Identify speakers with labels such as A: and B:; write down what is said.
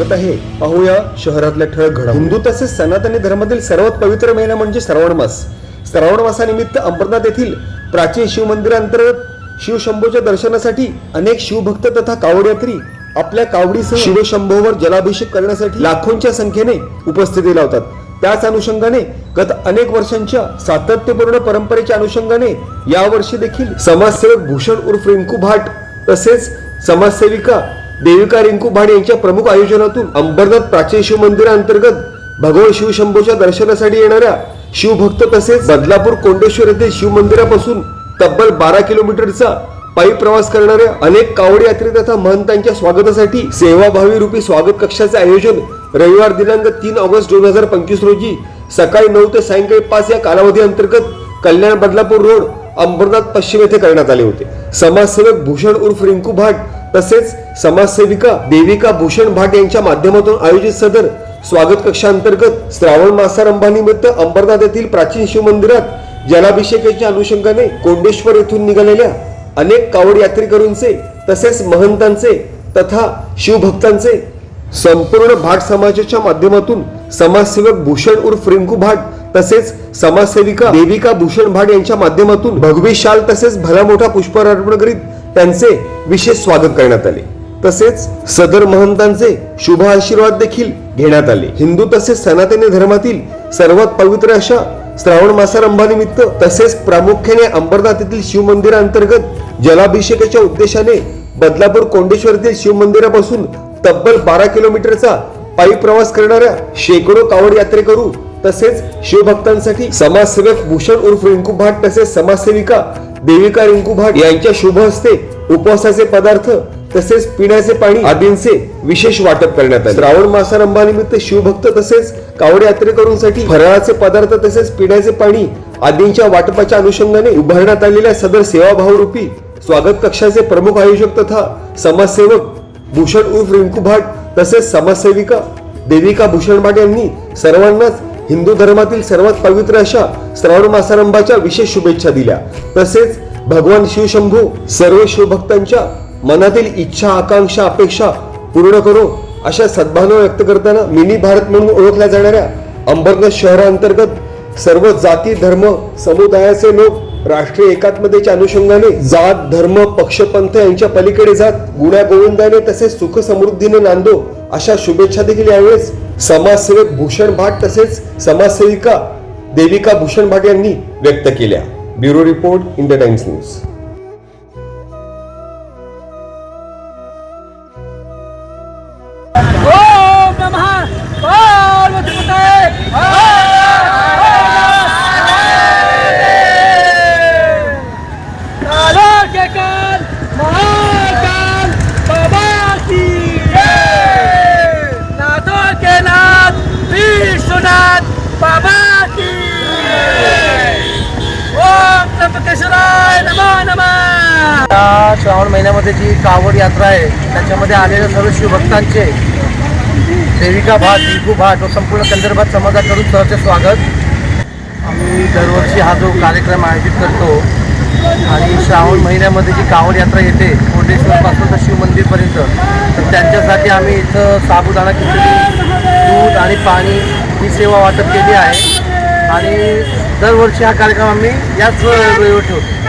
A: स्वागत आहे. पाहूया शहरातल्या ठळक घडा हिंदू तसेच सनातनी धर्मातील सर्वात पवित्र महिना म्हणजे श्रावण मास. श्रावण मासानिमित्त अंबरनाथ येथील प्राचीन शिव मंदिरांतर्गत शिवशंभूच्या दर्शनासाठी अनेक शिवभक्त तथा कावडयात्री आपल्या कावडीसह शिवशंभूवर जलाभिषेक करण्यासाठी लाखोंच्या संख्येने उपस्थिती लावतात. त्याच अनुषंगाने गत अनेक वर्षांच्या सातत्यपूर्ण परंपरेच्या अनुषंगाने यावर्षी देखील समाजसेवक भूषण उर्फ रिंकू भाट तसेच समाजसेविका देविका रिंकू भाट यांच्या प्रमुख आयोजनातून अंबरनाथ प्राचीन शिव मंदिरांतर्गत भगवान शिवशंभूच्या दर्शनासाठी येणाऱ्या शिवभक्त तसेच बदलापूर कोंडेश्वर येथे शिव मंदिरापासून तब्बल बारा किलोमीटरचा पायी प्रवास करणाऱ्या अनेक कावड यात्री तथा महंतांच्या स्वागतासाठी सेवाभावी रूपी स्वागत कक्षाचे आयोजन रविवार दिनांक तीन ऑगस्ट दोन हजार पंचवीस रोजी सकाळी नऊ ते सायंकाळी पाच या कालावधी अंतर्गत कल्याण बदलापूर रोड अंबरनाथ पश्चिम येथे करण्यात आले होते. समाजसेवक भूषण उर्फ रिंकू भाट तसेच समाजसेविका देविका भूषण भाट यांच्या माध्यमातून आयोजित सदर स्वागत कक्षांतर्गत श्रावण मासारंभानिमित्त अंबरनाथ येथील प्राचीन शिव मंदिरात जलाभिषेकाच्या अनुषंगाने कोंडेश्वर येथून निघालेल्या अनेक कावड यात्रेकरूंचे तसेच महंतांचे तथा शिवभक्तांचे संपूर्ण भाट समाजाच्या माध्यमातून समाजसेवक भूषण उर्फ रिंकू भाट तसेच समाजसेविका देविका भूषण भाट यांच्या माध्यमातून भगवी शाल तसेच भला मोठा पुष्पहार अर्पण करीत त्यांचे विशेष स्वागत करण्यात आले. तसेच सदर महंतांचे शुभ आशीर्वाद देखील घेण्यात आले. हिंदू तसेच सनातनी धर्मातील सर्वात पवित्र अशा श्रावण मासारंभानिमित्त तसेच प्रामुख्याने अंबरनाथ येथील शिव मंदिराअंतर्गत जलाभिषेकाच्या उद्देशाने बदलापूर कोंडेश्वर येथील शिव मंदिरापासून तब्बल बारा किलोमीटरचा पायी प्रवास करणाऱ्या शेकडो कावड यात्रेकरू तसेच शिवभक्तांसाठी समाजसेवक भूषण उर्फ रिंकू भाट तसेच समाजसेविका देविका रिंकू भाट यांच्या शुभ हस्ते उपवासाचे पदार्थ तसेच पिण्याचे पाणी आदींचे विशेष वाटप करण्यात आले. श्रावण मासारंभानिमित्त शिवभक्त तसेच कावड यात्रेकरूंसाठी फराळाचे पदार्थ तसेच पिण्याचे पाणी आदींच्या वाटपाच्या अनुषंगाने उभारण्यात आलेल्या सदर सेवाभावरूपी स्वागत कक्षाचे प्रमुख आयोजक तथा समाजसेवक भूषण उर्फ रिंकू भाट तसेच समाजसेविका देविका भूषण भाट यांनी सर्वांनाच हिंदू धर्मातील सर्वात पवित्र अशा श्रावण मासारंभाच्या विशेष शुभेच्छा दिल्या. तसेच भगवान शिवशंभू सर्व शिवभक्तांच्या मनातील इच्छा आकांक्षा अपेक्षा पूर्ण करो अशा सद्भावना व्यक्त करताना मिनी भारत म्हणून ओळखल्या जाणाऱ्या अंबरनाथ शहराअंतर्गत सर्व जाती धर्म समुदायाचे लोक राष्ट्रीय एकात्मतेच्या अनुषंगाने जात धर्म पक्षपंथ यांच्या पलीकडे जात गुण्या गोविंदाने तसेच सुख समृद्धीने नांदो अशा शुभेच्छा देखील यावेळेस समाजसेवक भूषण भाट तसेच समाजसेविका देविका भूषण भाट यांनी व्यक्त केल्या. Bureau report India Times news.
B: Shravan महिन्यामध्ये जी कावड यात्रा आहे त्याच्यामध्ये आलेल्या सर्व शिवभक्तांचे देविका भाट रिंकू भाट व संपूर्ण कंदर्भात समाजाकडून सहचे स्वागत. आम्ही दरवर्षी हा जो कार्यक्रम आयोजित करतो आणि श्रावण महिन्यामध्ये जी कावड यात्रा येते कोंडेश्वरपासून तर शिवमंदिरपर्यंत तर त्यांच्यासाठी आम्ही इथं साबुदाणा खिचडी दूध आणि पाणी ही सेवा वाटप केली आहे. आणि दरवर्षी हा कार्यक्रम आम्ही याच वेळेवर ठेवतो.